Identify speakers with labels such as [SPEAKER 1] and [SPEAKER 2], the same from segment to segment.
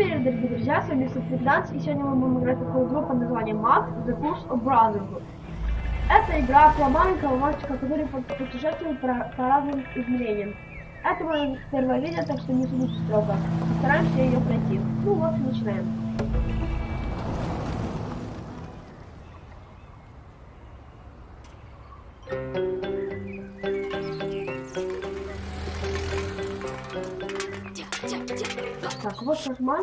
[SPEAKER 1] привет, дорогие друзья, с вами Софриданс, и сегодня мы будем играть такую игру под названием Max The Curse of Brotherhood. Это игра про маленького мальчика, который пу- путешествует по, по разным измерениям. Это мое первое видео, так что не судите строго. Постараемся ее пройти. Ну вот, начинаем. Так, вот дома.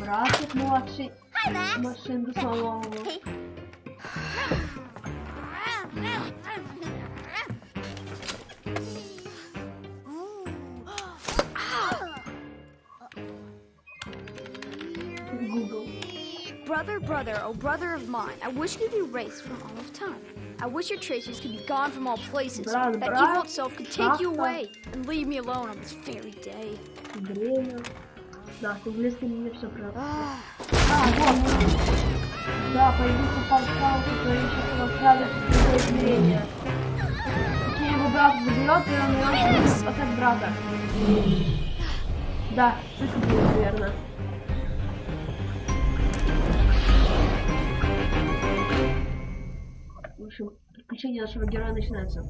[SPEAKER 1] Братик младший. Машину сломал. Google.
[SPEAKER 2] Brother, brother, oh brother of mine, I wish you could be erased from all of time. I wish your traces could be gone from all places.
[SPEAKER 1] Brother,
[SPEAKER 2] that
[SPEAKER 1] brother,
[SPEAKER 2] evil self could take you
[SPEAKER 1] brother.
[SPEAKER 2] away and leave me alone on this very day.
[SPEAKER 1] Время. Да, с английским мне все правда.
[SPEAKER 2] Ah,
[SPEAKER 1] А, вот. Да, появился портал, который сейчас отправит в другое измерение. Точнее, его брат заберет, и он его отец брата. Да, это было верно. В общем, приключения нашего героя начинаются.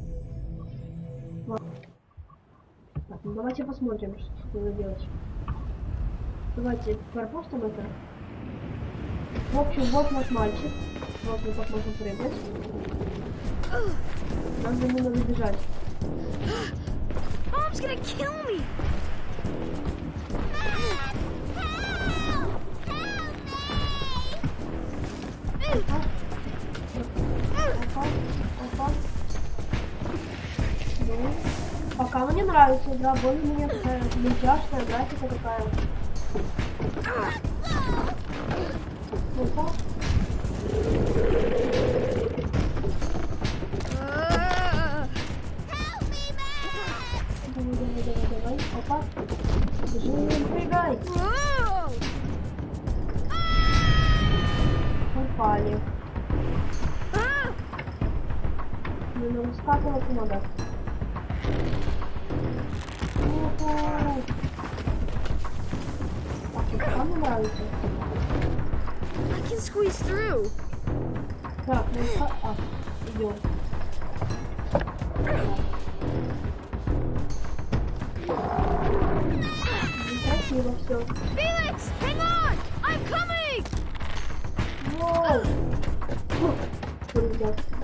[SPEAKER 1] Так, ну давайте посмотрим, что надо делать. Давайте пропустим это. В общем, вот наш мальчик. Вот мы как можем прыгать. Нам за ним надо бежать.
[SPEAKER 2] Mom's gonna kill me!
[SPEAKER 1] Ну, пока мне нравится игра, более-менее такая мультяшная графика. Ну-ка.
[SPEAKER 2] Ah.
[SPEAKER 1] Давай, давай, давай. Опа. Бежим, прыгай. Упали.
[SPEAKER 2] I can squeeze through. Felix, hang on! I'm coming!
[SPEAKER 1] Whoa! Oh.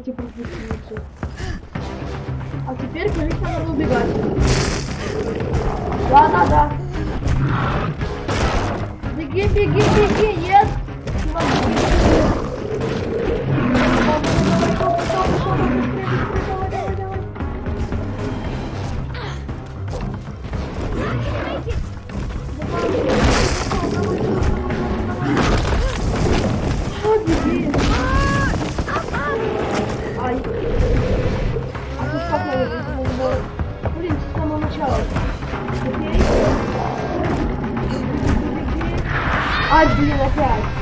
[SPEAKER 1] Пропустим лучше. А теперь, кажется, надо убегать. Да, да, да. Беги, беги, беги, I'd be in a crowd.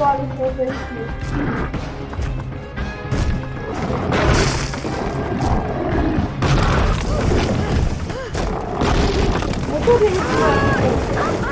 [SPEAKER 1] pode fazer isso. Muito isso?